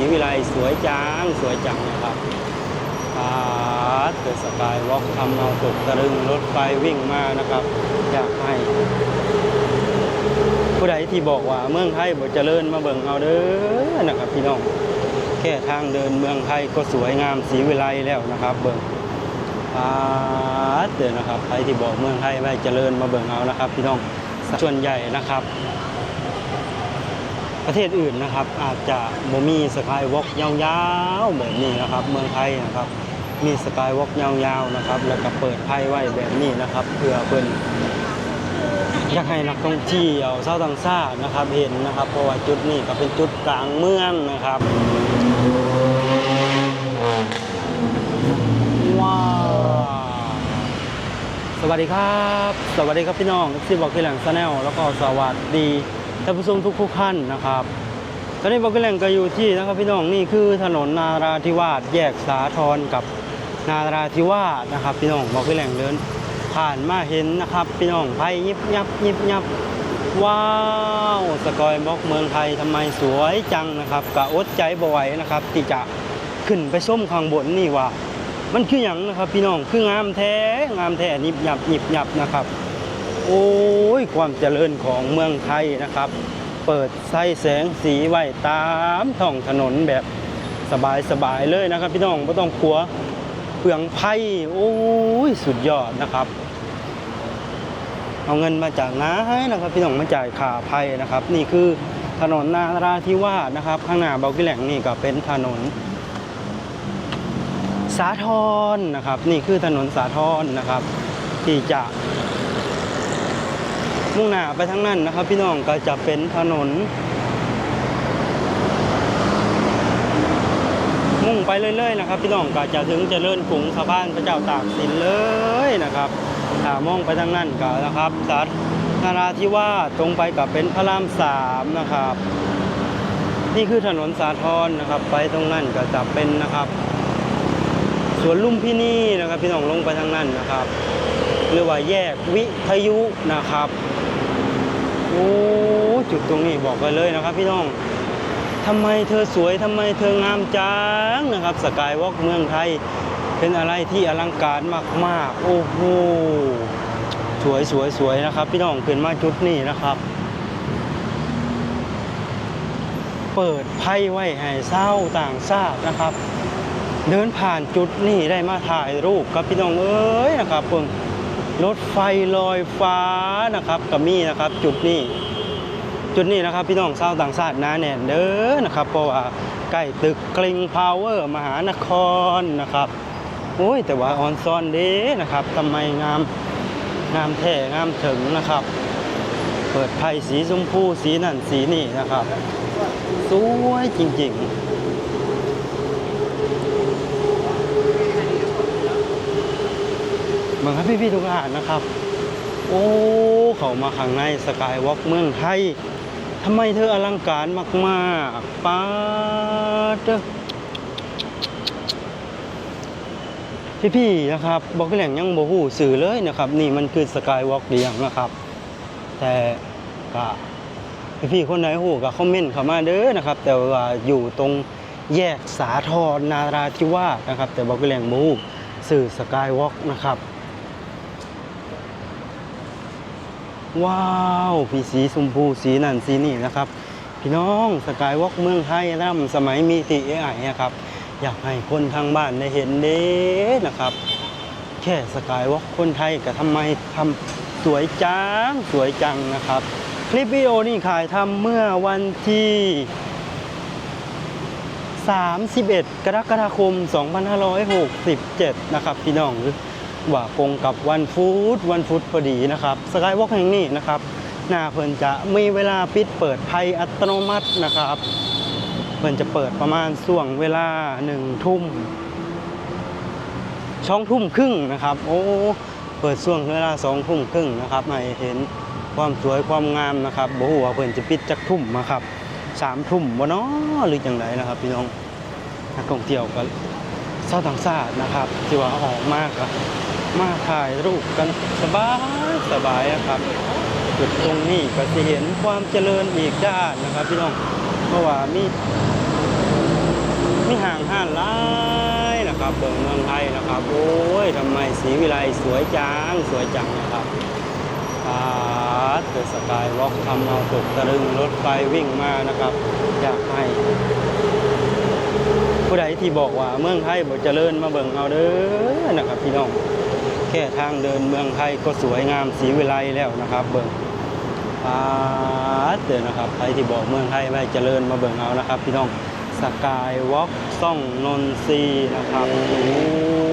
รีวิไลสวยจัง สวยจังนะครับพาดเกิดสกายวอล์กทำเอาตกตะลึงรถไฟวิ่งมานะครับ อยากให้ ผู้ใดที่บอกว่าเมืองไทยบ่เจริญมาเบิ่งเอาเด้อนะครับพี่น้องแค่ทางเดินเมืองไทยก็สวยงามสีวิไลแล้วนะครับ เบิ่งพาดเด้อนะครับใครที่บอกเมืองไทยไม่เจริญมาเบิ่งเอานะครับ พี่น้องส่วนใหญ่นะครับ ประเทศอื่นนะครับ อาจจะบ่มีสกายวอล์กยาวๆแบบนี้นะครับ เมืองไทยนะครับ มีสกายวอล์กยาวๆนะครับ แล้วก็เปิดไพ่ไว้แบบนี้นะครับ เพื่อเพิ่นอยากให้นักท่องเที่ยวชาวต่างชาตินะครับเห็นนะครับ เพราะว่าจุดนี้ก็เป็นจุดกลางเมืองนะครับว้าวสวัสดีครับ สวัสดีครับพี่น้องที่บอกพี่หล่งซาแนลแล้วก็สวัสดี ท่านผู้ชมทุกๆท่านนะครับ ตอนนี้บอกแหล่งก็อยู่ที่นะครับพี่น้องนี่คือถนนนาราธิวาสแยกสาทรกับนาราธิวาสนะครับ พี่น้องบอกพี่แหล่งเดินผ่านมาเห็นนะครับ พี่น้องไพ่ยิบยับยิบยับว้าวสกอยบล็อกเมืองไทยทำไมสวยจังนะครับกะอดใจบ่ไหวนะครับที่จะขึ้นไปส้มข้างบนนี่ว่า มันคืออย่างนะครับ พี่น้องคืองามแท้งามแท้ยิบยับยิบยับนะครับ โอ้ยความเจริญของเมืองไทยนะครับ เปิดไส้แสงสีไว้ตามท้องถนนแบบสบายๆเลยนะครับ พี่น้องไม่ต้องกลัวเปลืองไพ่โอ้ยสุดยอดนะครับ เอาเงินมาจากไหนนะครับพี่น้องมาจ่ายค่าไพ่นะครับ นี่คือถนนนาราธิวาสนะครับ ข้างหน้าเบากิแหลงนี่ก็เป็นถนน สาทรนะครับ นี่คือถนนสาทรนะครับ ที่จะ มุ่งหน้าไปทางนั้นนะครับ พี่น้องก็จะเป็นถนน มุ่งไปเรื่อยๆนะครับ พี่น้องก็จะถึงเจริญกรุงสะพานพระเจ้าตากสินเลยนะครับถ้ามองไปทางนั้นก็นะครับสานาราธิวาสตรงไปกับเป็นพระรามสามนะครับ นี่คือถนนสาทรนะครับ ไปตรงนั้นก็จะเป็นนะครับสวนลุ่มพินีนะครับ พี่น้องลงไปทางนั้นนะครับ หรือว่าแยกวิทยุนะครับ โอ้จุดตรงนี้บอกไปเลยนะครับพี่น้องทำไมเธอสวยทำไมเธองามจังนะครับสกายวอล์กเมืองไทย เป็นอะไรที่อลังการมากๆ โอ้โหสวยสวยสวยนะครับ พี่น้องขึ้นมาจุดนี้นะครับ เปิดไพ่ไว้ให้เศร้าต่างชาตินะครับ เดินผ่านจุดนี้ได้มาถ่ายรูปกับพี่น้องเอ้ยนะครับเพิ่ง รถไฟลอยฟ้านะครับกับมี่นะครับ จุดนี้ จุดนี้นะครับพี่น้องชาวต่างชาตินาแน่นเด้อนะครับ เพราะว่าใกล้ตึกกลิงพาวเวอร์มหานครนะครับโอ้ยแต่ว่าออนซอนเด้นะครับทำไมงามงามแท้งามถึงนะครับ เปิดไพ่สีชมพูสีนั่นสีนี่นะครับ สวยจริงๆ เหมือนครับพี่ๆทุกท่านนะครับ โอ้เขามาข้างในสกายวอล์กเมืองไทยทำไมเธออลังการมากๆป้าเด้อพี่ๆนะครับบอกแหล่งยังโบหูสื่อเลยนะครับ นี่มันคือสกายวอล์กเดียงนะครับ แต่ก็พี่ๆคนไหนหูก็คอมเมนต์เข้ามาเด้อนะครับ แต่ว่าอยู่ตรงแยกสาทรนาราธิวาสนะครับ แต่บอกแหล่งโบหูสื่อสกายวอล์กนะครับ ว้าวพี่สีชมพูสีนั่นสีนี่นะครับ พี่น้องสกายวอล์กเมืองไทยร่ำสมัยมีตีเอไอนะครับอยากให้คนทางบ้านได้เห็นเด้นะครับ แค่สกายวอล์กคนไทยก็ทำไมทำสวยจังสวยจังนะครับ คลิปวิดีโอนี่ขายทำเมื่อวันที่ 31 กรกฎาคม 2567 นะครับ พี่น้องหรือ ว่าคงกับวันฟูดวันฟุตพอดีนะครับสกายวอล์กแห่งนี้นะครับหน้าเพิ่นจะมีเวลาปิดเปิดภัยอัตโนมัตินะครับ เพิ่นจะเปิดประมาณช่วงเวลาหนึ่งทุ่มช่องทุ่มครึ่งนะครับ โอ้เปิดช่วงเวลาสองทุ่มครึ่งนะครับให้เห็นความสวยความงามนะครับบ่ฮู้ว่าเพิ่นจะปิดจักทุ่มนะครับสามทุ่มบ่เนาะหรือจังไดนะครับพี่น้องนักท่องเที่ยวก็ชาวต่างชาตินะครับที่ว่าออกมากอะ มาถ่ายรูปกันสบายสบายนะครับจุดตรงนี้ก็จะเห็นความเจริญอีกด้านนะครับ พี่น้องเพราะว่ามีมีห่างห้านหลายนะครับเบิ่งเมืองไทยนะครับ โอ้ยทำไมสีวิไลสวยจังสวยจังนะครับปาเกิดสกายวอล์กทำเอาตกตะลึงรถไฟวิ่งมานะครับ อยากให้ผู้ใดที่บอกว่าเมืองไทยบ่เจริญมาเบิ่งเอาเด้อนะครับพี่น้อง แค่ทางเดินเมืองไทยก็สวยงามสีวิไลแล้วนะครับ เบิ่งปาดเด้อนะครับใครที่บอกเมืองไทยไม่เจริญมาเบิ่งเอานะครับ พี่น้องสกายวอล์กซ่องนนทรีนะครับส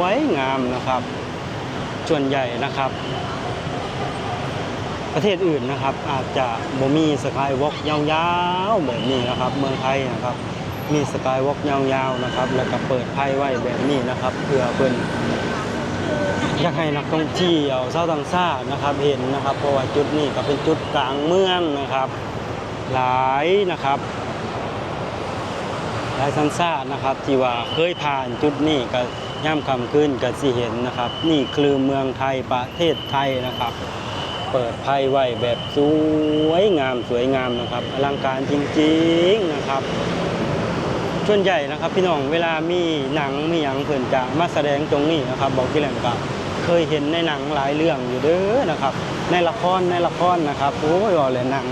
วยงามนะครับส่วนใหญ่นะครับ ประเทศอื่นนะครับ อาจจะบ่มีสกายวอล์กยาวๆแบบนี้นะครับ เมืองไทยนะครับ มีสกายวอล์กยาวๆนะครับ แล้วก็เปิดไพ่ไว้แบบนี้นะครับเพื่อเพิ่น อยากให้นักท่องเที่ยวชาวต่างชาตินะครับเห็นนะครับ เพราะว่าจุดนี้ก็เป็นจุดกลางเมืองนะครับ หลายนะครับหลายสัญชาตินะครับที่ว่าเคยผ่านจุดนี้ก็ย่ำคำขึ้นก็สิเห็นนะครับ นี่คือเมืองไทยประเทศไทยนะครับ เปิดไพ่ไว้แบบสวยงามสวยงามนะครับอลังการจริงๆนะครับ ส่วนใหญ่นะครับพี่น้องเวลามีหนังมีหยังเพิ่นจะมาแสดงตรงนี้นะครับบอกที่แหล่งกับเคยเห็นในหนังหลายเรื่องอยู่เด้อนะครับ ในละครในละครนะครับโอ้ยว่าเลยหนัง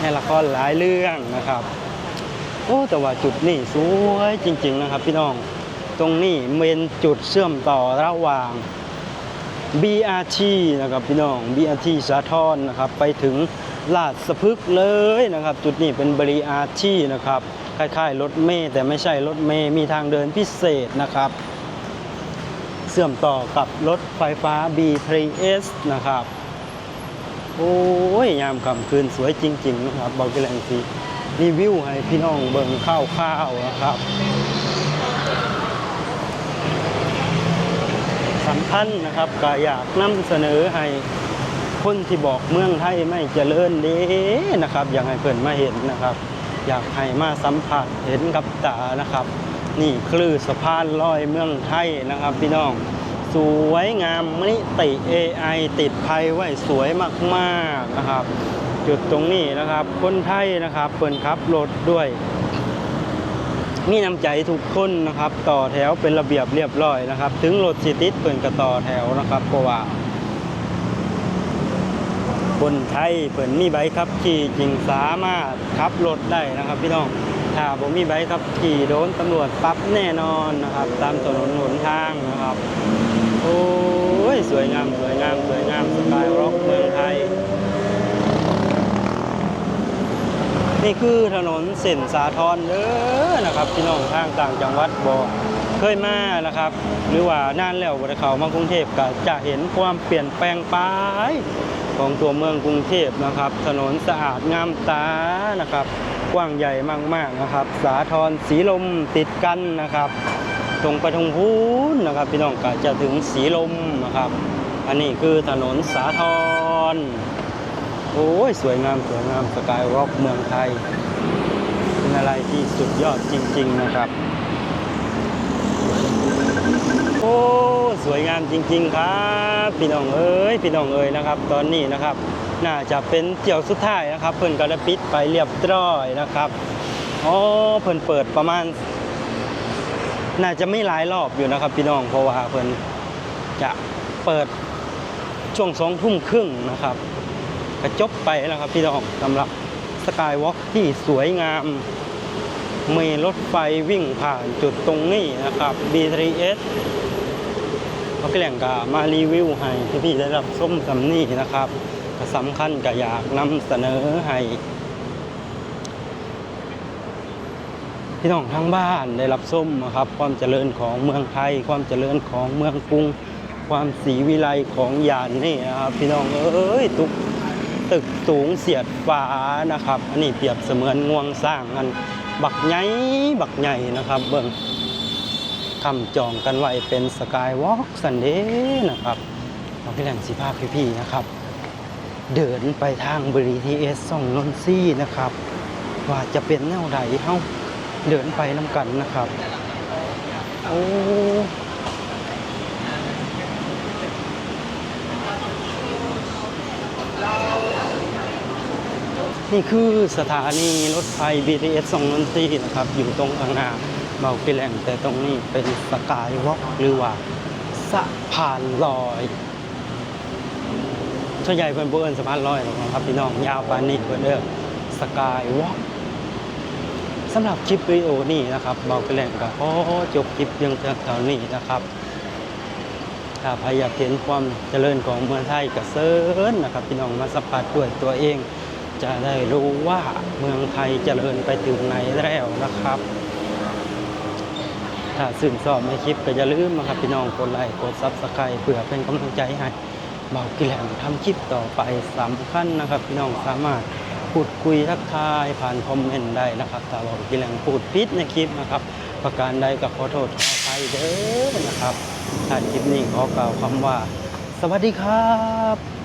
ในละครหลายเรื่องนะครับโอ้แต่ว่าจุดนี้สวยจริง ๆนะครับ พี่น้องตรงนี้เป็นจุดเชื่อมต่อระหว่าง BRT นะครับพี่น้อง BRT สาทรนะครับไปถึง ลาดสะพึกเลยนะครับ จุดนี้เป็น BRT นะครับคล้ายๆรถเมล์แต่ไม่ใช่รถเมล์มีทางเดินพิเศษนะครับ เชื่อมต่อกับรถไฟฟ้า B3S นะครับ โอ้ยยามค่ำคืนสวยจริง ๆ นะครับบอกกันแรงทีรีวิวให้พี่น้องเบิ่งข้าวๆนะครับสำคัญนะครับก็อยากนำเสนอให้ คนที่บอกเมืองไทยไม่เจริญเด้นะครับ อยากให้เพิ่อนมาเห็นนะครับ อยากให้มาสัมผัสเห็นกับตานะครับ นี่คือสะพานลอยเมืองไทยนะครับ พี่น้อง สวยงามมิติ AI ติดภัยไว้สวยมากๆนะครับ จุดตรงนี้นะครับ คนไทยนะครับเปิดขับรถด้วยมีน้ำใจทุกคนนะครับ ต่อแถวเป็นระเบียบเรียบร้อยนะครับ ถึงรถสิติดเปิ่นก็ต่อแถวนะครับเพราะว่า คนไทยเปิ่นมีใบขับขี่จริงสามารถขับรถได้นะครับ พี่น้องถ้าผมมีใบขับขี่โดนตำรวจปรับแน่นอนนะครับ ตามถนนหนทางนะครับ โอ้ยสวยงามสวยงามสวยงามสกายร็อกเมืองไทย นี่คือถนนเส้นสาทรเด้อนะครับ พี่น้องทางต่างจังหวัดบอกเคยมานะครับ หรือว่านานแล้วบ่ได้เขามากรุงเทพก็จะเห็นความเปลี่ยนแปลงไป ของตัวเมืองกรุงเทพนะครับ ถนนสะอาดงามตานะครับ กว้างใหญ่มากๆนะครับ สาทรสีลมติดกันนะครับ ตรงไปทางพูนนะครับ พี่น้องก็จะถึงสีลมนะครับ อันนี้คือถนนสาทรโอ้ยสวยงามสวยงามสกายร็อกเมืองไทยเป็นอะไรที่สุดยอดจริง ๆ นะครับ โอ้ สวยงามจริง ๆ ครับพี่น้องเอ้ยพี่น้องเอ้ยนะครับ ตอนนี้นะครับ น่าจะเป็นเที่ยวสุดท้ายนะครับเพิ่นก็ได้ปิดไปเรียบร้อยนะครับอ๋อเพิ่นเปิดประมาณ น่าจะไม่หลายรอบอยู่นะครับ พี่น้องเพราะว่าเพิ่นจะเปิดช่วงสองทุ่มครึ่งนะครับก็จบไปแล้วครับพี่น้องสำหรับสกายวอล์กที่สวยงามมีรถไฟวิ่งผ่านจุดตรงนี้นะครับ B3S เขาแกล้งกามารีวิวให้พี่ๆได้รับส้มสำนี่นะครับก็สำคัญก็อยากนำเสนอให้พี่น้องทั้งบ้านได้รับส้มนะครับ ความเจริญของเมืองไทย ความเจริญของเมืองกรุง ความสีวิไลของยานนี่นะครับ พี่น้องเอ้ยทุกตึกสูงเสียดฟ้านะครับ อันนี้เปรียบเสมือนงวงสร้างอันบักใหญ่บักใหญ่นะครับ เบิ่ง คำจองกันไว้เป็นสกายวอล์กสันเดย์นะครับเราพี่แหล่งสีภาพพี่ๆนะครับ เดินไปทางบริทีเอสส่องนนซี่นะครับ ว่าจะเป็นแนวใดเฮ้าเดินไปน้ำกันนะครับ โอ้นี่คือสถานีรถไฟ BTS ทรงนนทรีนะครับ อยู่ตรงอ่างนา เบากิแหลงแต่ตรงนี้เป็นสกายวอล์กหรือว่าสะพานลอยส่วนใหญ่เป็นบเบเอินสะพานลอยหรอกครับพี่น้องยาวปานนี้เพื่อนเด้อสกายวอล์กสำหรับคลิปวิดีโอนี้นะครับเบากิแหลงก็ขอจบคลิปเพียงเท่านี้นะครับ ถ้าใครอยากเห็นความเจริญของเมืองไทยก็เซิร์นนะครับ พี่น้องมาสัมผัสด้วยตัวเอง จะได้รู้ว่าเมืองไทยเจริญไปถึงไหนแล้วนะครับ ถ้าสื่นชอบในคลิปก็อย่าลืมนะครับพี่น้องกดไลค์กดซับสไครต์เพื่อเป็นกำลังใจให้เบากิแลมทำคลิปต่อไปสำคัญนะครับ พี่น้องสามารถพูดคุยทักทายผ่านคอมเมนต์ได้นะครับถ้าเบากิแลมพูดพิษในคลิปนะครับ ประการใดก็ขอโทษขออภัยเด้อนะครับถ้าคลิปนี้ขอกล่าวคำว่า สวัสดีครับ